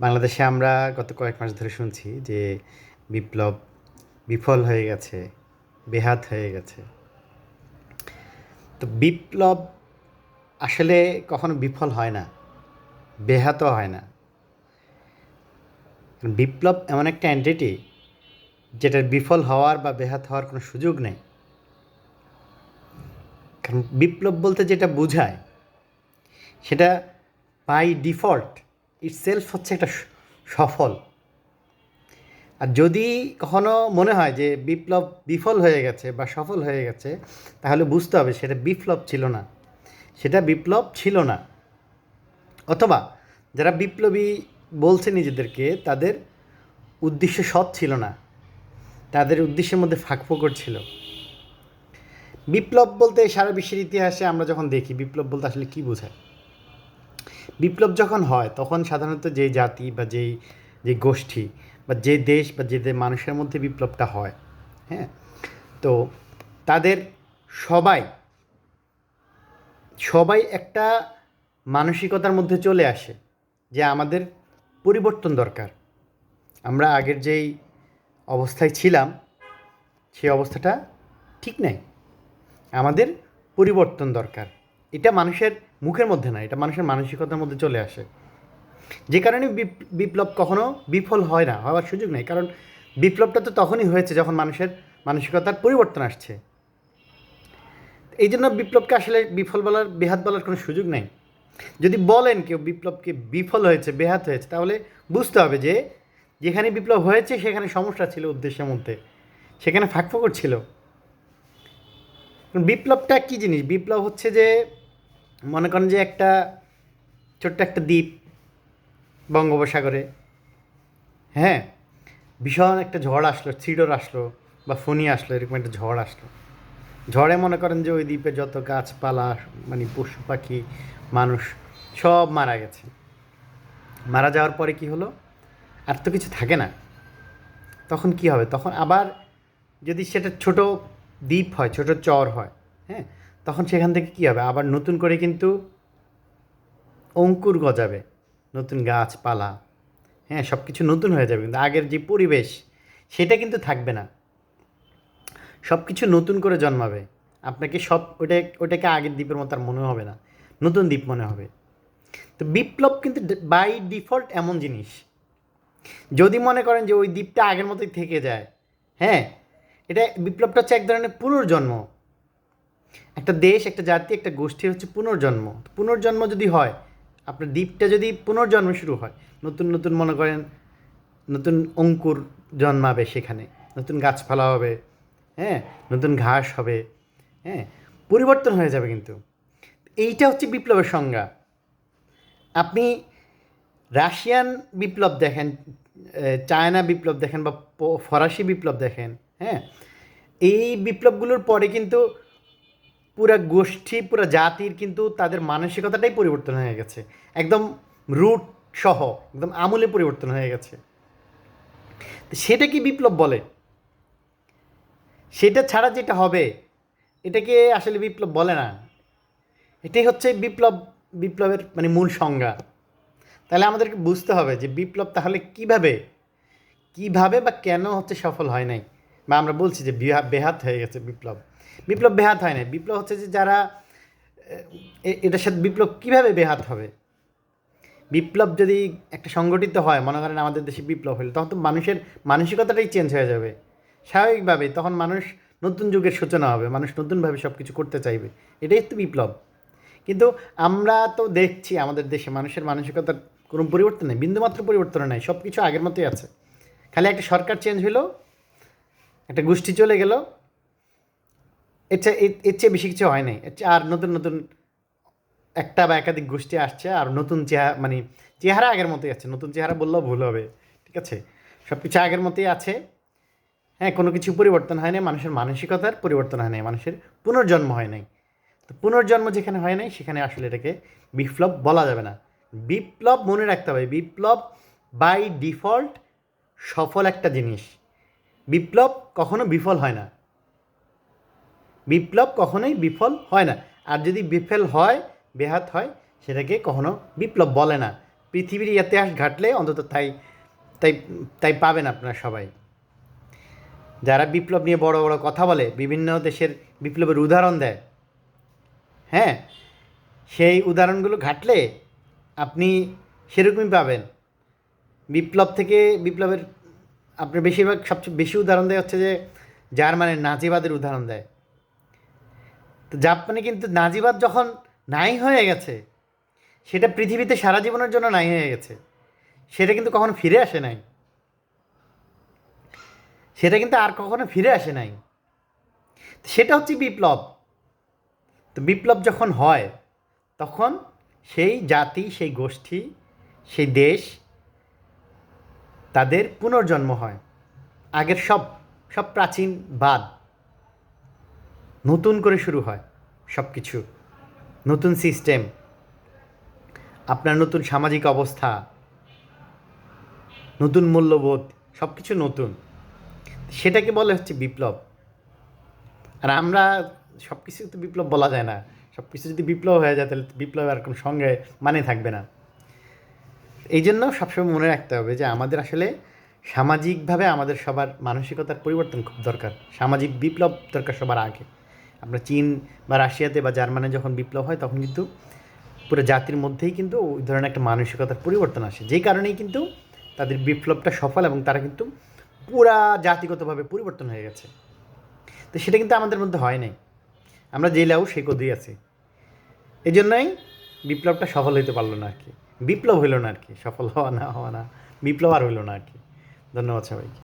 বাংলাদেশে আমরা গত কয়েক মাস ধরে শুনছি যে বিপ্লব বিফল হয়ে গেছে, বেহাত হয়ে গেছে। তো বিপ্লব আসলে কখনো বিফল হয় না, বেহাতও হয় না। বিপ্লব এমন একটা এন্টিটি যেটার বিফল হওয়ার বা বেহাত হওয়ার কোনো সুযোগ নেই। কারণ বিপ্লব বলতে যেটা বোঝায়, সেটা বাই ডিফল্ট ইটসেলফ হচ্ছে একটা সফল। আর যদি কখনো মনে হয় যে বিপ্লব বিফল হয়ে গেছে বা সফল হয়ে গেছে, তাহলে বুঝতে হবে সেটা বিপ্লব ছিল না। সেটা বিপ্লব ছিল না। অথবা যারা বিপ্লবী বলছে নিজেদেরকে, তাদের উদ্দেশ্য সৎ ছিল না। তাদের উদ্দেশ্যের মধ্যে ফাঁকফোকর ছিল। বিপ্লব বলতে সারা বিশ্বের ইতিহাসে আমরা যখন দেখি, বিপ্লব বলতে আসলে কী বোঝায়? বিপ্লব যখন হয়, তখন সাধারণত যে জাতি বা যেই যে গোষ্ঠী বা যে দেশ বা যে মানুষের মধ্যে বিপ্লবটা হয় হ্যাঁ? তো তাদের সবাই সবাই একটা মানসিকতার মধ্যে চলে আসে যে আমাদের পরিবর্তন দরকার। আমরা আগের যেই অবস্থায় ছিলাম সেই অবস্থাটা ঠিক নেই। আমাদের পরিবর্তন দরকার। এটা মানুষের মুখের মধ্যে না, এটা মানুষের মানসিকতার মধ্যে চলে আসে। যে কারণে বিপ- বিপ্লব কখনো বিফল হয় না, হওয়ার সুযোগ নেই। কারণ বিপ্লবটা তো তখনই হয়েছে যখন মানুষের মানসিকতার পরিবর্তন আসছে। এই জন্য বিপ্লবকে আসলে বিফল বলার, বেহাত বলার কোনো সুযোগ নেই। যদি বলেন কেউ বিপ্লবকে বিফল হয়েছে, বেহাত হয়েছে, তাহলে বুঝতে হবে যে, যেখানে বিপ্লব হয়েছে, সেখানে সমস্যা ছিল উদ্দেশ্যের মধ্যে। সেখানে ফাঁকফোকর ছিল। বিপ্লবটা কী জিনিস? বিপ্লব হচ্ছে যে মনে করেন যে একটা ছোট্ট একটা দ্বীপ বঙ্গোপসাগরে। হ্যাঁ ভীষণ একটা ঝড় আসলো সিডর আসলো বা ফনি আসলো, এরকম একটা ঝড় আসলো। ঝড়ে মনে করেন যে ওই দ্বীপে যত গাছপালা মানে পশু পাখি, মানুষ সব মারা গেছে। মারা যাওয়ার পরে কি হলো? আর তো কিছু থাকে না। তখন কি হবে? তখন আবার যদি সেটা ছোট দ্বীপ হয়, ছোট চর হয় হ্যাঁ তখন সেখান থেকে কী হবে? আবার নতুন করে কিন্তু অঙ্কুর গজাবে, নতুন গাছপালা হ্যাঁ সব কিছু নতুন হয়ে যাবে। কিন্তু আগের যে পরিবেশ, সেটা কিন্তু থাকবে না। সব কিছু নতুন করে জন্মাবে। আপনাকে সব, ওটা, ওটাকে আগের দ্বীপের মতো আর মনে হবে না। নতুন দ্বীপ মনে হবে। তো বিপ্লব কিন্তু বাই ডিফল্ট এমন জিনিস। যদি মনে করেন যে ওই দ্বীপটা আগের মতোই থেকে যায় হ্যাঁ এটা বিপ্লবটা হচ্ছে এক ধরনের পুনর্জন্ম। একটা দেশ, একটা জাতি, একটা গোষ্ঠী হচ্ছে পুনর্জন্ম। পুনর্জন্ম যদি হয়, আপনার দ্বীপটা যদি পুনর্জন্ম শুরু হয়, নতুন নতুন মনে করেন, নতুন অঙ্কুর জন্মাবে সেখানে, নতুন গাছপালা হবে হ্যাঁ নতুন ঘাস হবে হ্যাঁ পরিবর্তন হয়ে যাবে কিন্তু। এইটা হচ্ছে বিপ্লবের সংজ্ঞা। আপনি রাশিয়ান বিপ্লব দেখেন চায়না বিপ্লব দেখেন বা ফরাসি বিপ্লব দেখেন হ্যাঁ এই বিপ্লবগুলোর পরে কিন্তু পুরা গোষ্ঠী, পুরা জাতির কিন্তু তাদের মানসিকতাটাই পরিবর্তন হয়ে গেছে। একদম রুট সহ, একদম আমূলে পরিবর্তন হয়ে গেছে। সেটা কি বিপ্লব বলে? সেটা ছাড়া যেটা হবে, এটাকে আসলে বিপ্লব বলে না। এটাই হচ্ছে বিপ্লব, বিপ্লবের মানে মূল সংজ্ঞা। তাহলে আমাদেরকে বুঝতে হবে যে বিপ্লব তাহলে কীভাবে কীভাবে বা কেন হচ্ছে সফল হয় নাই। বা আমরা বলছি যে বেহাত হয়ে গেছে বিপ্লব। বিপ্লব বেহাত হয় নাই। বিপ্লব হচ্ছে যে যারা এটার সাথে বিপ্লব কীভাবে বেহাত হবে? বিপ্লব যদি একটা সংগঠিত হয়, মনে করেন আমাদের দেশে বিপ্লব হলে, তখন তো মানুষের মানসিকতাটাই চেঞ্জ হয়ে যাবে। স্বাভাবিকভাবেই তখন মানুষ নতুন যুগের সূচনা হবে, মানুষ নতুনভাবে সব কিছু করতে চাইবে। এটাই তো বিপ্লব। কিন্তু আমরা তো দেখছি আমাদের দেশে মানুষের মানসিকতার কোনো পরিবর্তন নেই, বিন্দুমাত্র পরিবর্তন নেই সব কিছু আগের মতোই আছে। খালি একটা সরকার চেঞ্জ হলো একটা গোষ্ঠী চলে গেল। এর চেয়ে, এর- চেয়ে বেশি কিছু হয় নাই। আর নতুন নতুন একটা বা একাধিক গোষ্ঠী আসছে আর নতুন চেহারা মানে চেহারা আগের মতোই আছে। নতুন চেহারা বললেও ভুল হবে, ঠিক আছে? সব কিছু আগের মতোই আছে। হ্যাঁ কোনো কিছু পরিবর্তন হয় নাই, মানুষের মানসিকতার পরিবর্তন হয় নাই, মানুষের পুনর্জন্ম হয় নাই। তো পুনর্জন্ম যেখানে হয় নাই, সেখানে আসলে এটাকে বিপ্লব বলা যাবে না। বিপ্লব মনে রাখতে হবে। বিপ্লব বাই ডিফল্ট সফল একটা জিনিস। বিপ্লব কখনো বিফল হয় না। বিপ্লব কখনোই বিফল হয় না। আর যদি বিফল হয় বেহাত হয়, সেটাকে কখনো বিপ্লব বলে না। পৃথিবীর ইতিহাস ঘাটলে অন্তত তাই তাই তাই পাবেন আপনারা সবাই। যারা বিপ্লব নিয়ে বড় বড় কথা বলে, বিভিন্ন দেশের বিপ্লবের উদাহরণ দেয় হ্যাঁ সেই উদাহরণগুলো ঘাটলে আপনি সেরকমই পাবেন। বিপ্লব থেকে বিপ্লবের আপনার বেশিরভাগ সবচেয়ে বেশি উদাহরণ দেয় হচ্ছে যে জার্মানের নাজিবাদের উদাহরণ দেয়। তো জাপানে কিন্তু নাজিবাদ যখন নাই হয়ে গেছে, সেটা পৃথিবীতে সারা জীবনের জন্য নাই হয়ে গেছে। সেটা কিন্তু কখনো ফিরে আসে নাই। সেটা কিন্তু আর কখনো ফিরে আসে নাই। সেটা হচ্ছে বিপ্লব। তো বিপ্লব যখন হয়, তখন সেই জাতি, সেই গোষ্ঠী, সেই দেশ তাদের পুনর্জন্ম হয়। আগের সব সব প্রাচীন, বাদ। নতুন করে শুরু হয় সব কিছু নতুন সিস্টেম। আপনার নতুন সামাজিক অবস্থা। নতুন মূল্যবোধ সব কিছু নতুন। সেটাকে বলে হচ্ছে বিপ্লব। আর আমরা সব কিছু তো বিপ্লব বলা যায় না। সব কিছু যদি বিপ্লব হয়ে যায় তাহলে বিপ্লব আর কোনো সঙ্গে মানে থাকবে না। এই জন্য সবসময় মনে রাখতে হবে যে আমাদের আসলে সামাজিকভাবে আমাদের সবার মানসিকতার পরিবর্তন খুব দরকার। সামাজিক বিপ্লব দরকার সবার আগে। আমরা চীন বা রাশিয়াতে বা জার্মানে যখন বিপ্লব হয় তখন কিন্তু পুরো জাতির মধ্যেই কিন্তু ওই ধরনের একটা মানসিকতার পরিবর্তন আসে। যে কারণেই কিন্তু তাদের বিপ্লবটা সফল এবং তারা কিন্তু পুরা জাতিগতভাবে পরিবর্তন হয়ে গেছে। তো সেটা কিন্তু আমাদের মধ্যে হয় নাই। আমরা যে লাউ সেই কদই আছি। এই জন্যই বিপ্লবটা সফল হইতে পারল না আর কি। বিপ্লব হইল না আর কি, সফল হওয়া না হওয়া না, বিপ্লব আর হইল না আর কি। ধন্যবাদ সবাইকে।